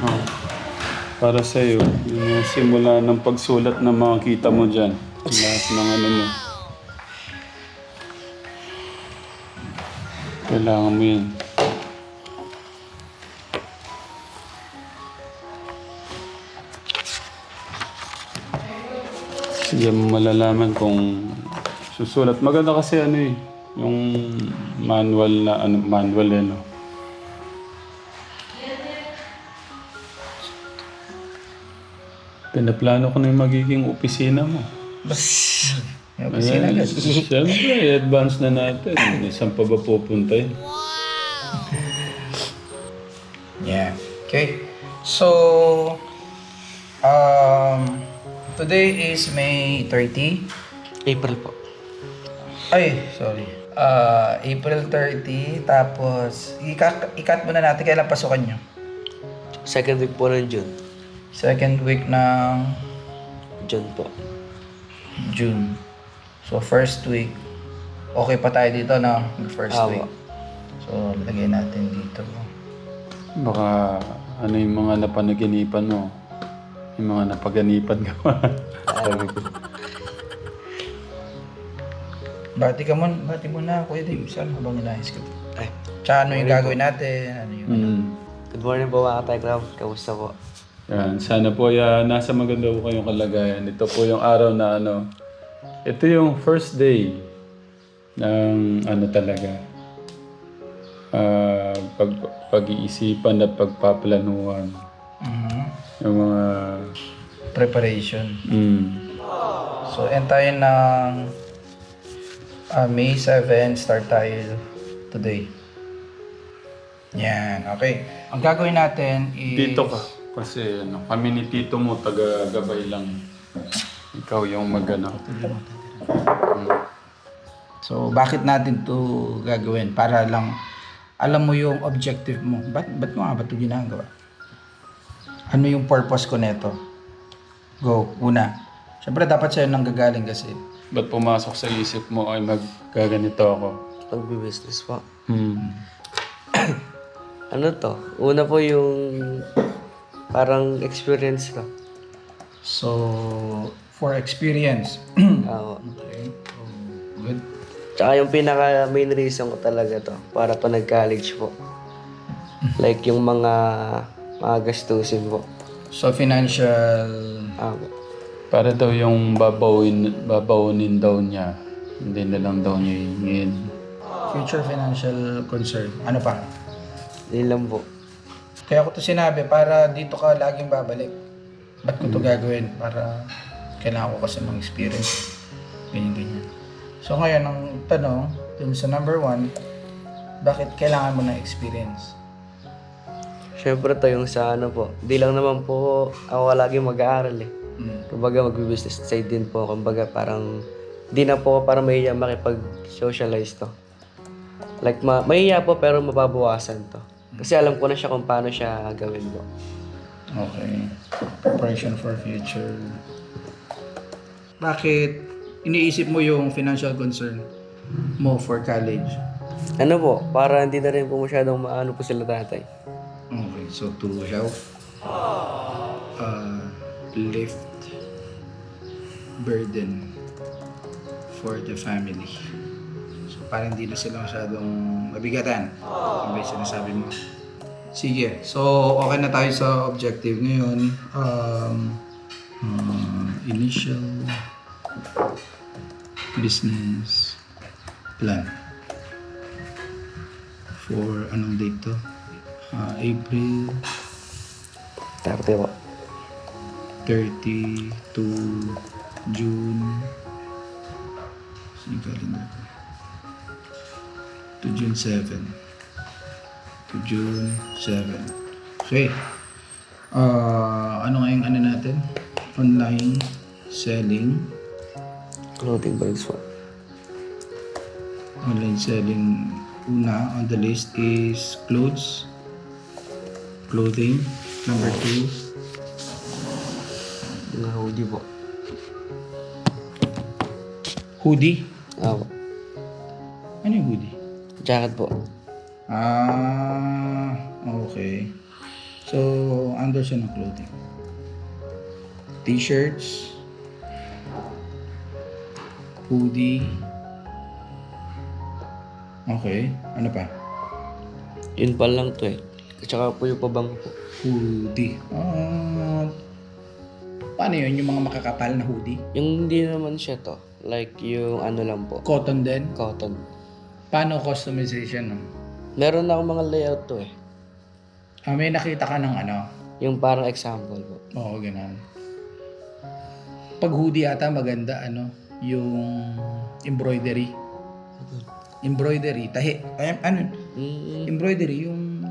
Oh. Para sa'yo, yung simula ng pagsulat na makikita mo dyan. Lahat ng ano mo. Kailangan mo yun. Mo malalaman kung susulat. Maganda kasi ano eh, yung manual na ano, manual eh, no? Pinaplano ko na yung magiging opisina mo. Yung opisina Ayan, agad. Siyempre, advance na natin. Saan pa ba pupunta yun? Yeah. Okay. So, um, today is May 30. April po. Ay, sorry. Uh, April 30. Tapos, ikat, ikat muna natin kailan pasukan nyo. Second week po ng June. Second week ng June po. June. So, first week. Okay pa tayo dito, no? First Awa. week. So, lagay natin dito. Baka ano yung mga napanaginipan mo? Yung mga napaganipan ka pa. Sabi ko. Bati ka muna, bati muna, Kuya Dave. Saan habang inayos ka? Ay, Tsaka ano yung gagawin natin? Ano yung... Mm. good morning po mga kategram. Kamusta po? Yan, sana po ya, nasa maganda po kayong kalagayan. Ito po yung araw na ano, ito yung first day ng ano talaga, ah, pag, pag-iisipan at pagpaplanuhan. Mhm. Yung mga, Preparation. mm, So, end tayo ng ah, May 7, start tayo today. Yan, okay. Ang gagawin natin is... dito ka. Kasi ano, kami ni tito mo, taga-gabay lang. Ikaw yung magana. So, bakit natin to gagawin? Para lang alam mo yung objective mo. Ba't, ba't mo nga ba ito ginagawa? Ano yung purpose ko neto? Go, una. Siyempre, dapat sa'yo nang gagaling kasi. Ba't pumasok sa isip mo ay maggaganito ako? Pag-business po. Hmm. Ano to? Una po yung parang experience ko. So, for experience. Ako. okay. So, good. Tsaka yung pinaka main reason ko talaga to, para pa nag-college po. Like yung mga mga gastusin po. So, financial... Ako. Para daw yung babawin, babawinin daw niya. Hindi na lang daw niya hingin. Future financial concern. Ano pa? Yun lang po. Kaya ko to sinabi para dito ka laging babalik. Ba't ko to gagawin? Para kailangan ko kasi ng experience. Ganyan, ganyan. So ngayon, ang tanong, dun sa number one, bakit kailangan mo ng experience? Siyempre to yung sa ano po. Di lang naman po ako lagi mag-aaral eh. Mm. Kumbaga mag-business side din po. Kumbaga parang di na po parang mahiya makipag-socialize to. Like ma mahiya po pero mababawasan to. Kasi alam ko na siya kung paano siya gawin po. Okay. Preparation for future. Bakit iniisip mo yung financial concern mo for college? Ano po, para hindi na rin po masyadong maano po sila tatay. Okay, so to help uh, lift burden for the family. So parang hindi na sila masyadong mabigatan. Ba yung sinasabi mo? Sige, so okay na tayo sa objective ngayon. Um, uh, initial business plan for anong date to? Ah, April Tarte po. 30 to June yung calendar ko? To June 7 To June 7 Okay Ah, Ano nga yung ano natin? Online selling Clothing bags po. Online selling Una on the list is clothes Clothing Number 2 Mga hoodie po. Hoodie Ako. Jacket po. Ah, okay. So, under siya ng clothing. T-shirts, hoodie. Okay, ano pa? Yun pa lang to eh. Tsaka po yung pabango po. Hoodie. Ah, paano yun? Yung mga makakapal na hoodie? Yung hindi naman siya to. Like yung ano lang po. Cotton din? Cotton. Paano customization? Meron na akong mga layout to eh. Ah, may nakita ka ng ano? Yung parang example po. Oo, ganun. Pag hoodie ata maganda, ano, yung embroidery. Embroidery, tahi, ay, ano, Mm, embroidery, yung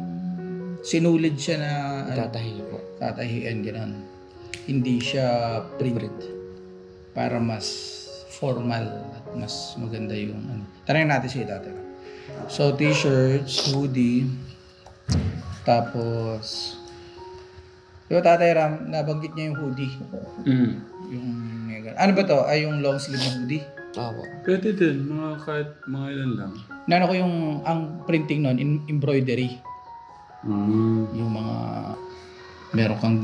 sinulid siya na ano, tatahi po. tatahian, ganun. Hindi siya print. Para mas formal mas maganda yung ano. Tanongin natin si tatay. So, t-shirts, hoodie, tapos, ba tatay Ram, nabanggit niya yung hoodie. Mm. Yung, ano ba to? Ay, yung long sleeve na hoodie. Opo. Pwede din, mga kahit mga ilan lang. Nano ko yung, ang printing nun, in, embroidery. Mm. Yung mga, meron kang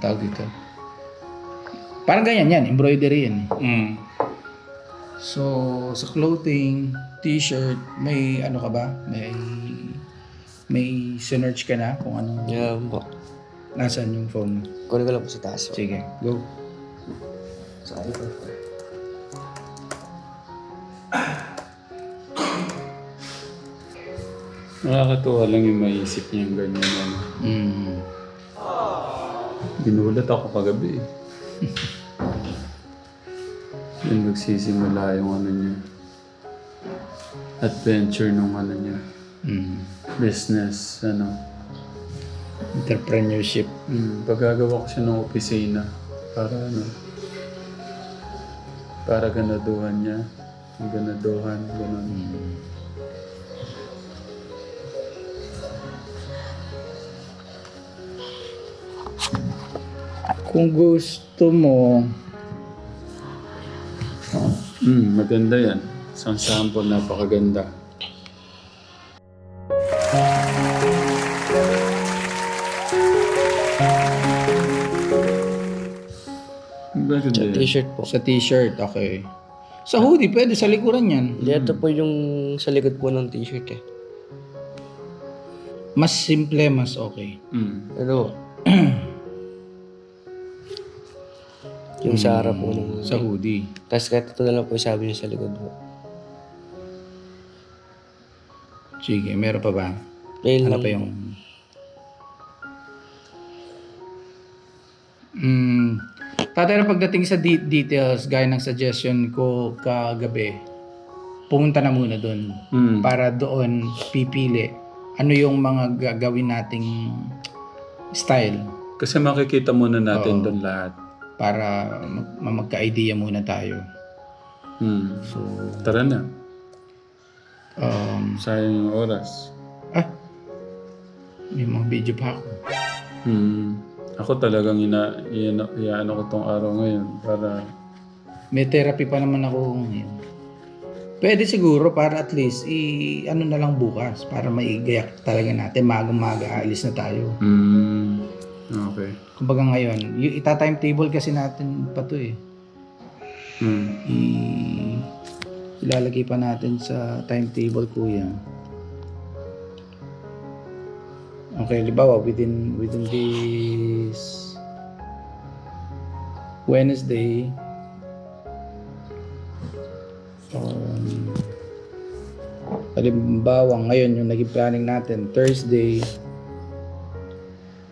tawag dito. Parang ganyan yan, embroidery yan. eh. Mm. So, sa clothing, t-shirt, may ano ka ba? May may sinerch ka na kung ano Yan po. nasaan yung phone mo. Kunin ko lang po sa taas po. Sige, go. Sorry po. Nakakatuwa lang yung maisip niya yung ganyan. Ano. Mm. Ginulat ako kagabi. eh. Yan magsisimula yung ano niya. Adventure nung ano niya. Mm. Business, ano. Entrepreneurship. Mm, paggagawa ko siya ng opisina. Para ano. Para ganaduhan niya. Ganaduhan, ganun. Mm. Kung gusto mo, Mm, maganda yan. Isang sample, napakaganda. Maganda yan. T-shirt po. sa t-shirt, okay. Sa hoodie, pwede sa likuran yan. Hindi, ito po yung sa likod po ng t-shirt eh. Mas simple, mas okay. Mm. Ano po? Yung sa harap po ng... Sa hoodie. Tapos kahit ito na lang po yung sabi niya sa likod po. Sige, meron pa ba? Ayun Ano lang pa yung... Mm, tatay na pagdating sa de- details, gaya ng suggestion ko kagabi, pumunta na muna doon Mm. para doon pipili ano yung mga gagawin nating style Kasi makikita muna natin Oo. doon lahat. Para mag- magka-idea muna tayo. Mm. So, Tara na. um, Sayang yung oras. ah, may mga video pa ako. Mm. Ako talagang ina, ina, iano ko tong araw ngayon para May therapy pa naman ako ngayon. Pwede siguro para at least i ano na lang bukas para maigayak talaga natin magang-maga aalis na tayo. mm, okay. Kumbaga ngayon, yung ita-timetable kasi natin pa to eh. Mm. I ilalagay pa natin sa timetable kuya. Okay, libawa within within this Wednesday um, halimbawa ngayon yung naging planning natin Thursday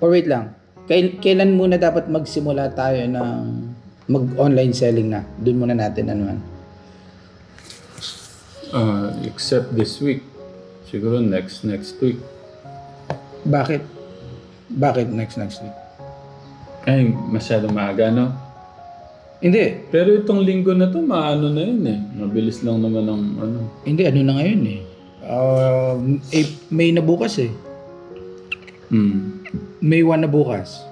or wait lang kailan muna dapat magsimula tayo ng mag-online selling na? Doon muna natin ano man. Uh, except this week. Siguro next next week. Bakit? Bakit next next week? Ay, masyado maaga, no? Hindi. Pero itong linggo na to, maano na yun eh. Mabilis lang naman ang ano. Hindi, ano na ngayon eh. Eh, May na bukas eh. Mm. May 1 na bukas.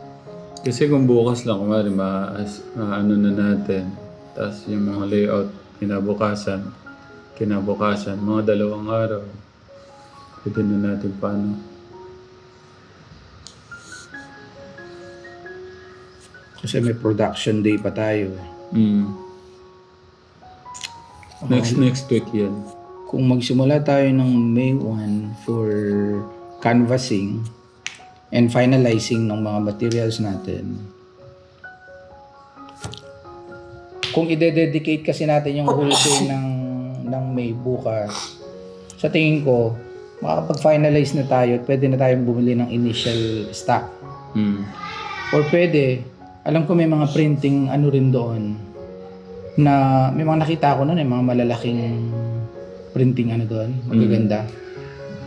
Kasi kung bukas lang, kumari, ma, as- maano na natin. Tapos yung mga layout, kinabukasan, kinabukasan, mga dalawang araw. Pwede na natin paano. Kasi may production day pa tayo. Mm. Next, next week yan. Kung magsimula tayo ng May 1 for canvassing and finalizing ng mga materials natin, kung ide-dedicate kasi natin yung whole day ng, ng May bukas, sa tingin ko, makakapag-finalize na tayo at pwede na tayong bumili ng initial stock. Mm. Or pwede, alam ko may mga printing ano rin doon na may mga nakita ko noon, eh, mga malalaking printing ano doon, magaganda.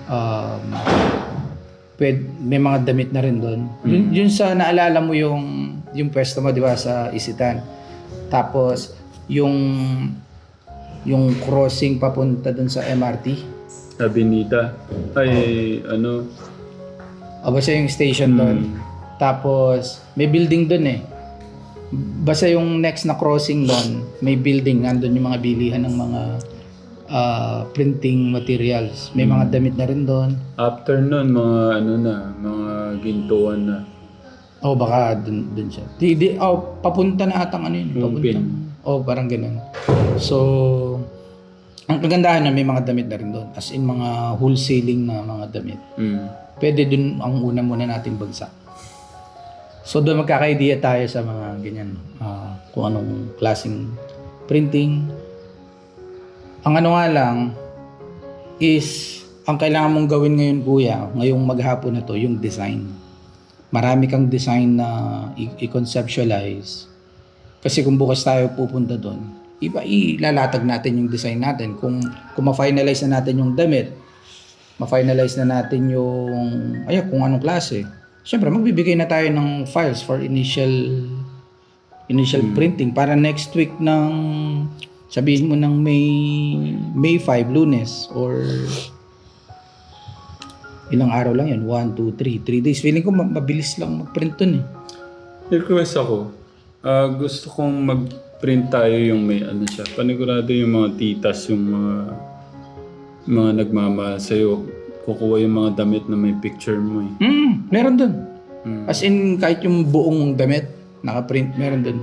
Um, pwede, may mga damit na rin doon. Yun, yun sa naalala mo yung yung pwesto mo, di ba, sa Isitan. Tapos, yung yung crossing papunta doon sa MRT. Abinida. Ay, ano? O basta yung station doon. Mm. Tapos, may building doon eh. Basta yung next na crossing doon, may building. Nandun yung mga bilihan ng mga ah, printing materials. May mga damit na rin doon. After nun, mga ano na, mga gintuan na. O baka dun, dun siya. Di, di, oh, papunta na atang ano yun. Yung Papunta. pin. Oh, parang ganun. So, ang kagandahan na may mga damit na rin doon. As in mga wholesaling na mga damit. Mm. Pwede dun ang una muna nating bagsak. So doon magkaka-idea tayo sa mga ganyan. ah, kung anong klaseng printing. Ang ano nga lang is ang kailangan mong gawin ngayon kuya, ngayong maghapon na to, yung design. Marami kang design na i-conceptualize. Kasi kung bukas tayo pupunta doon, iba ilalatag natin yung design natin. Kung kung ma-finalize na natin yung damit, ma-finalize na natin yung ay kung anong klase. Siyempre, magbibigay na tayo ng files for initial initial printing para next week ng sabihin mo ng May May 5 Lunes or ilang araw lang yun 1 2 3 3 days feeling ko ma- mabilis lang mag-print dun eh Request ako. Ah, gusto kong mag-print tayo yung may ano siya. Panigurado yung mga titas, yung mga mga nagmamahal sa'yo. Kukuha yung mga damit na may picture mo eh. mm, meron dun Mm. as in kahit yung buong damit naka-print meron dun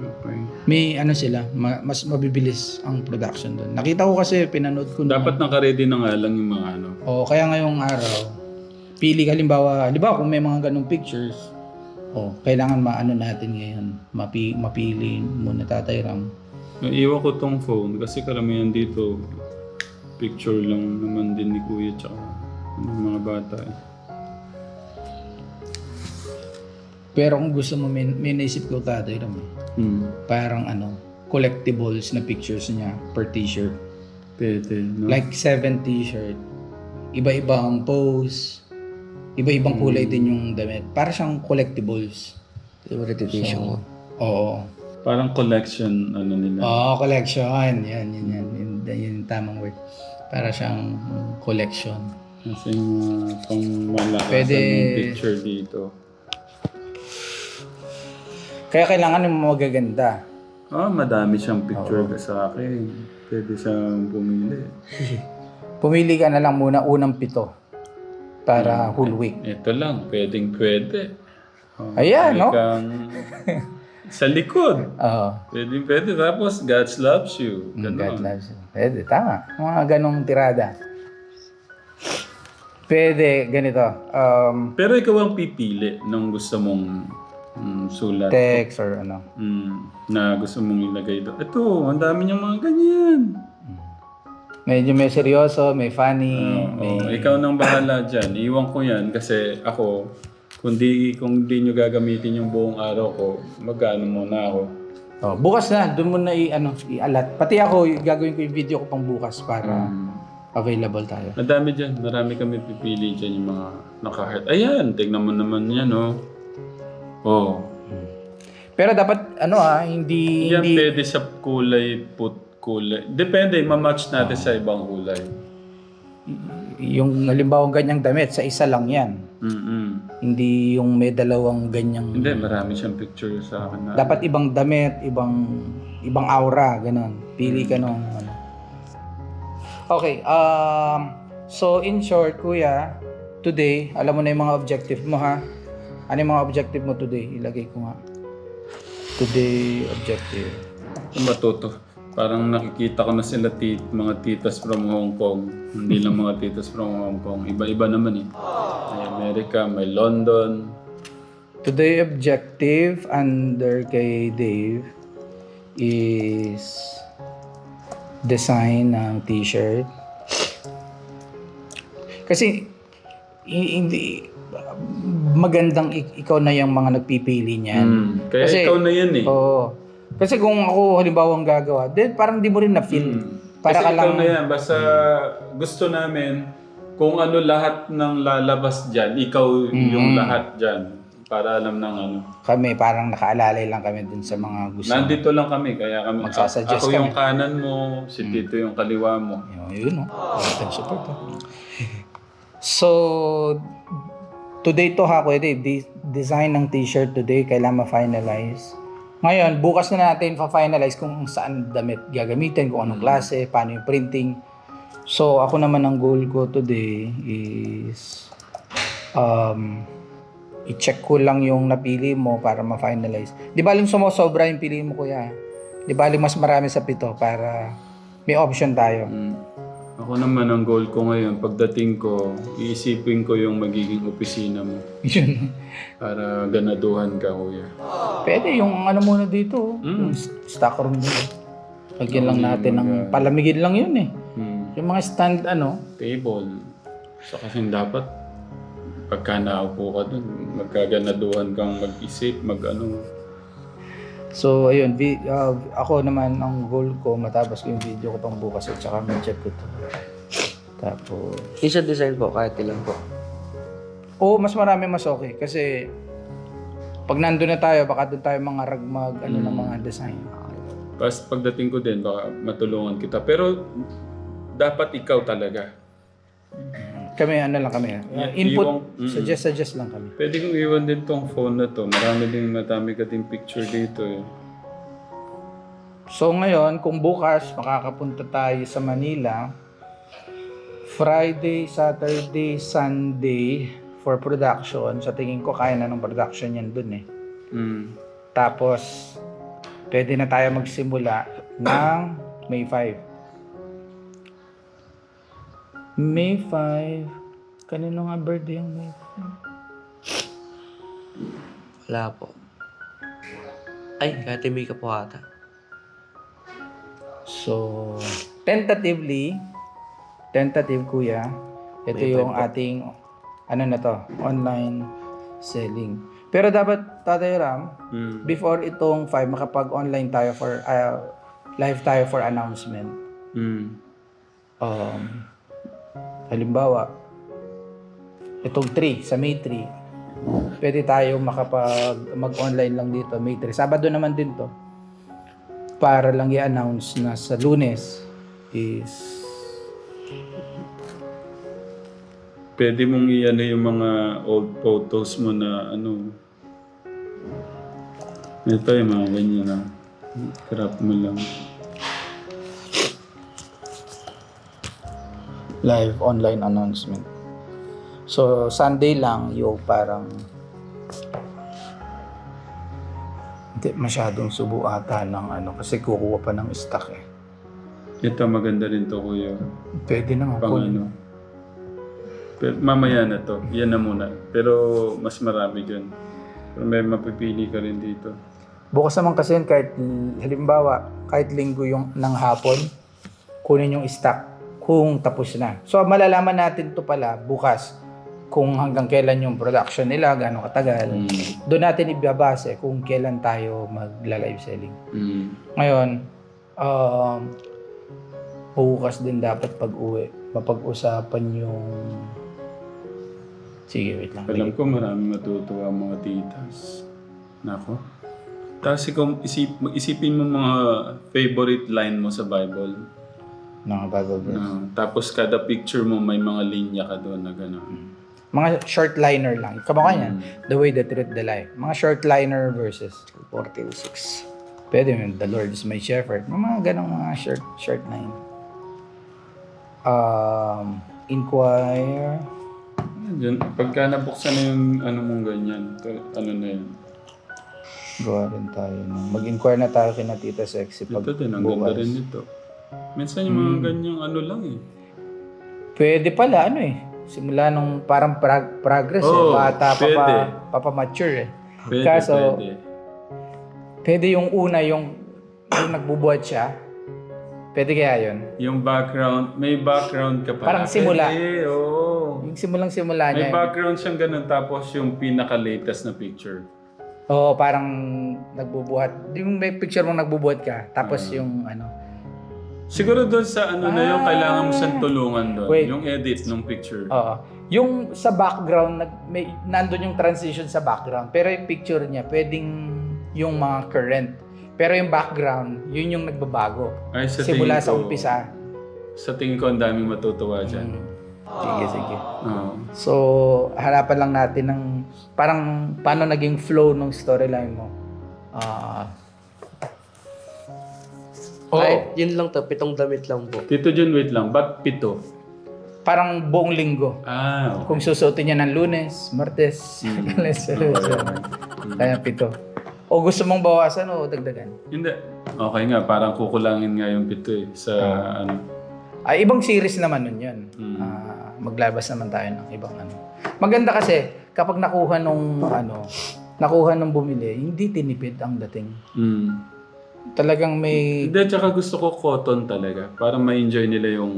Okay. May ano sila ma- mas mabibilis ang production dun nakita ko kasi pinanood ko na Dapat naka-ready na nga lang yung mga ano. O kaya ngayong araw, pili ka halimbawa, halimbawa kung may mga ganong pictures, o kailangan maano natin ngayon, mapi, mapili muna tatay Ram. Iwan ko tong phone kasi karamihan dito picture lang naman din ni Kuya tsaka ano, mga bata eh. Pero kung gusto mo, may, may naisip ko tatay Ram. eh. Hmm. Parang ano, collectibles na pictures niya per t-shirt. Pwede, no? Like seven t-shirt, iba-iba ang pose, iba-ibang kulay din yung damit. Para siyang collectibles. Favorite edition ko. Oo. Parang collection ano nila. Oo, collection. Yan, yan, yan. Yun, yun yung tamang word. Para siyang collection. Kasi yung mga pang malakasan Pwede- picture dito. Kaya kailangan yung magaganda. Ah, madami siyang picture ka sa akin. Pwede siyang pumili. Pumili ka na lang muna unang pito para whole week. Ito lang, pwedeng pwede. Oh, Ayan, no? kang- sa likod. Oo. Pwedeng pwede. Tapos, God loves you. God Ganon. loves you. Pwede, tama. Mga ganong tirada. Pwede, ganito. Um, Pero ikaw ang pipili nung gusto mong mm, sulat. text or ano. Mm, na gusto mong ilagay doon. Ito, ang dami niyang mga ganyan. Medyo may seryoso, may funny, Oo, may... ikaw nang bahala dyan. Iwan ko yan kasi ako, kung di, kung di nyo gagamitin yung buong araw ko, magkano muna ako. Oh, bukas na, doon mo na i, ano, i-alat. Pati ako, y- gagawin ko yung video ko pang bukas para Mm. available tayo. Ang dami dyan. Marami kami pipili dyan yung mga naka-heart. Ayan, tignan mo naman yan, oh. Oh. Pero dapat, ano ah, hindi... Yan hindi pwede sa kulay, put kulay. Depende, mamatch natin sa ibang kulay. yung halimbawa ganyang damit, sa isa lang yan. Mm-mm. Hindi yung may dalawang ganyang... Hindi, marami siyang picture sa akin na. Dapat ibang damit, ibang ibang aura, ganun. Pili ka nung ano. Okay, um, so in short, kuya, today, alam mo na yung mga objective mo ha? Ano yung mga objective mo today? Ilagay ko nga. Today objective. Matuto. Parang nakikita ko na sila tit, mga titas from Hong Kong. Hindi lang mga titas from Hong Kong. Iba-iba naman eh. May Amerika, may London. Today objective under kay Dave is design ng t-shirt. Kasi hindi magandang ik- ikaw na yung mga nagpipili niyan. Hmm. Kaya Kasi- ikaw na yan eh. Oo. Kasi kung ako halimbawa ang gagawa, then parang di mo rin na-feel. Para Kasi ka ikaw lang, na yan. Basta gusto namin kung ano lahat ng lalabas dyan, ikaw yung lahat dyan. Para alam ng ano. kami parang nakaalalay lang kami dun sa mga gusto. Nandito lang kami, kaya kami. Magsasuggest ako yung kami. kanan mo, si Tito yung kaliwa mo. Yun, yun no? Total support oh. So, today to ha, Kuya Dave, de- design ng t-shirt today, kailangan ma-finalize. Ngayon, bukas na natin pa-finalize kung saan damit gagamitin, kung anong klase, paano yung printing. So, ako naman ang goal ko today is um, i-check ko lang yung napili mo para ma-finalize. Di ba aling sumosobra yung pili mo, kuya? Di ba aling mas marami sa pito para may option tayo? Mm. Ako naman ang goal ko ngayon, pagdating ko, iisipin ko yung magiging opisina mo. Yun. Para ganaduhan ka, kuya. Pwede yung ano muna dito, yung st- stock room dito. Lagyan lang natin ng palamigin lang yun eh. Hmm. Yung mga stand ano, Table. So kasi dapat, pagka naupo ka dun, magkaganaduhan kang mag-isip, mag-ano. So, ayun, vi- uh, ako naman, ang goal ko, matapos ko yung video ko pang bukas at saka ma-check ko to. Tapos, Isa design po, kahit ilan po. oo, mas marami mas okay. Kasi, pag nandun na tayo, baka doon tayo mga ragmag, ano, ng mga design. Tapos pagdating ko din, baka matulungan kita. Pero, dapat ikaw talaga. Kami, ano lang kami. uh, Yeah, input, iwang- suggest, suggest lang kami. Pwede kong iwan din tong phone na to. Marami din, matami ka din picture dito eh. So ngayon, kung bukas makakapunta tayo sa Manila, Friday, Saturday, Sunday for production. Sa tingin ko kaya na ng production yan dun eh. Mm. Tapos, pwede na tayo magsimula ng May 5. May 5. Kanino nga birthday yung May 5? Wala po. Ay, kahit Mika po ata. So, tentatively, tentative kuya, ito May yung ating, ano na to, online selling. Pero dapat, Tatay Ram, Mm. before itong 5, makapag-online tayo for, uh, live tayo for announcement. Mm. Um, halimbawa, itong 3, sa May 3, pwede tayo makapag, mag-online lang dito, May 3. Sabado naman din to. Para lang i-announce na sa lunes is Pwede mong i-ano yung mga old photos mo na ano. Ito yung mga ganyan na. Crop mo lang. Live online announcement. So, Sunday lang yung parang hindi masyadong subo ata ng ano kasi kukuha pa ng stock eh. Ito maganda rin to kuya. Pwede na nga. Pang ano. Pero mamaya na to. Yan na muna. Pero mas marami dyan. Pero may mapipili ka rin dito. Bukas naman kasi yun kahit halimbawa kahit linggo yung ng hapon kunin yung stock kung tapos na. So malalaman natin to pala bukas kung hanggang kailan yung production nila, gaano katagal. Mm. Doon natin ibabase kung kailan tayo magla-live selling. Mm. Ngayon, um, bukas din dapat pag-uwi. Mapag-usapan yung... Sige, wait lang. Alam ko marami matutuwa ang mga titas. Nako. Tapos ikaw, isip, isipin mo mga favorite line mo sa Bible. Mga Bible verse. Ah, tapos kada picture mo may mga linya ka doon na gano'n. Mga short liner lang. Kamukha niyan. The way, the truth, the life. Mga short liner verses. 14.6. Pwede yun. The Lord is my shepherd. Mga ganong mga short, short line. Um, inquire. Diyan, pagka nabuksan na yung ano mong ganyan, to, ano na yun. Gawa rin tayo. Mag-inquire na tayo kina Tita Sexy pag Ito din, ang ganda bukas. rin nito. Minsan yung mga ganyang ano lang eh. Pwede pala, ano eh. Simula nung parang prog- progress Oo, eh. Bata pa pwede. pa, papamature eh. Pwede, Kaso, pwede. Pwede yung una, yung, yung nagbubuhat siya. Pwede kaya yun? Yung background, may background ka pa. Parang simula. Pwede, oo. Yung simulang simula May niya. background siyang ganun tapos yung pinaka-latest na picture. Oo, parang nagbubuhat. Yung may picture mong nagbubuhat ka. Tapos Ah. yung ano. Siguro doon sa ano na yung kailangan mo siyang tulungan doon. Ah. Wait. Yung edit ng picture. Oo. Yung sa background, nag, may, nandun yung transition sa background. Pero yung picture niya, pwedeng yung mga current. Pero yung background, yun yung nagbabago. Ay, sa Simula tingin sa ko- umpisa. Sa tingin ko ang daming matutuwa dyan. Mm. Sige, sige. Oo. So, hanapan lang natin ng parang paano naging flow ng storyline mo. Ah. Oo. Kahit yun lang to, pitong damit lang po. Tito Jun, wait lang. Ba't pito? parang buong linggo. Ah, okay. Kung susuotin niya ng lunes, martes, lunes, lunes. Kaya pito. O gusto mong bawasan o dagdagan? Hindi. Okay nga, parang kukulangin nga yung pito eh. Sa ano. Ay, ibang series naman nun yun. Mm. Ah, maglabas naman tayo ng ibang ano. Maganda kasi, kapag nakuha nung ano, nakuha nung bumili, hindi tinipid ang dating. Mm. Talagang may Hindi, tsaka gusto ko cotton talaga. Para ma-enjoy nila yung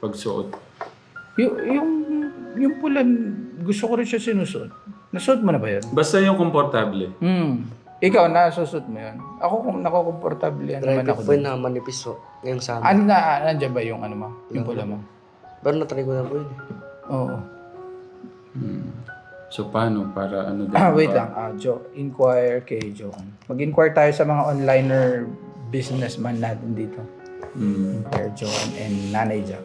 pagsuot. yung yung yung pula gusto ko rin siya sinusuot. Nasuot mo na ba 'yun? Basta yung komportable. Hmm. Ikaw nasusuot mo 'yun. Ako kung nakokomportable yan Try naman ko ako. po yun na manipis po. Ngayong sama. Ano na nandiyan ba yung ano mo? Yung pula mo? Pero natry ko na po yun. Oo. Mm. So, paano? Para ano din? Ah, wait lang. Ah, Joe, inquire kay Joan. Mag-inquire tayo sa mga onliner businessman natin dito. Mm. Inquire Joan and Nanay Jack.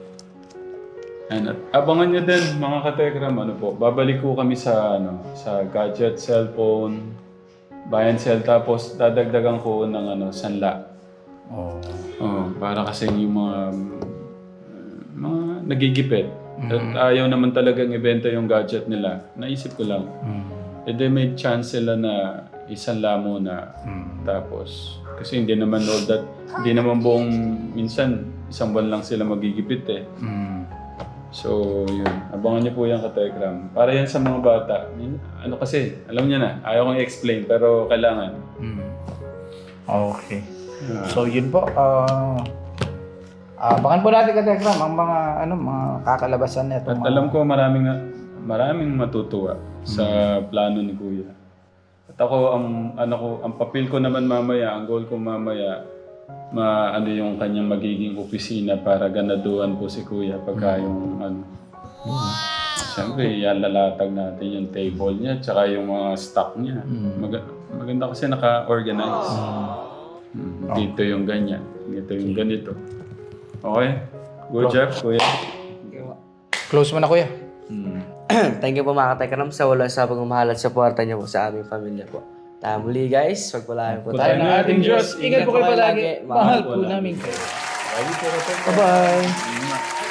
And at abangan nyo din mga katekram, ano po, babalik ko kami sa ano, sa gadget, cellphone, buy and sell, tapos dadagdagan ko ng ano, sanla. Oh. Oh, para kasi yung mga mga nagigipit. At ayaw naman talagang ibenta yung gadget nila. Naisip ko lang. Mm. E di may chance sila na isanla muna. Mm. Tapos, kasi hindi naman all that, hindi naman buong, minsan, isang buwan lang sila magigipit eh. Mm. So, yun. Abangan niyo po yung ka-telegram. Para yan sa mga bata. Ano kasi, alam niya na. Ayaw kong i-explain, pero kailangan. Mm. Okay. Ah, So yun po. Ah ah, bakan po natin ka ang mga ano mga kakalabasan nito. at alam ko maraming maraming matutuwa sa plano ni Kuya. At ako ang ano ko, ang papel ko naman mamaya, ang goal ko mamaya ma ano yung kanyang magiging opisina para ganaduhan po si Kuya pagka yung ano. Siyempre, yalalatag natin yung table niya tsaka yung mga stock niya. Maga- maganda kasi naka-organize. Mm, Dito yung ganyan. Dito yung ganito. Okay? Good job, Kuya. Close mo na kuya. Mm. Thank you po mga katekram sa wala sa pagmamahal at suporta niyo po sa aming pamilya po. Tama muli guys, pagpalain po Tayo tayo. ng ating Diyos. Ingat po kayo palagi. Mahal po namin kayo. Bye-bye.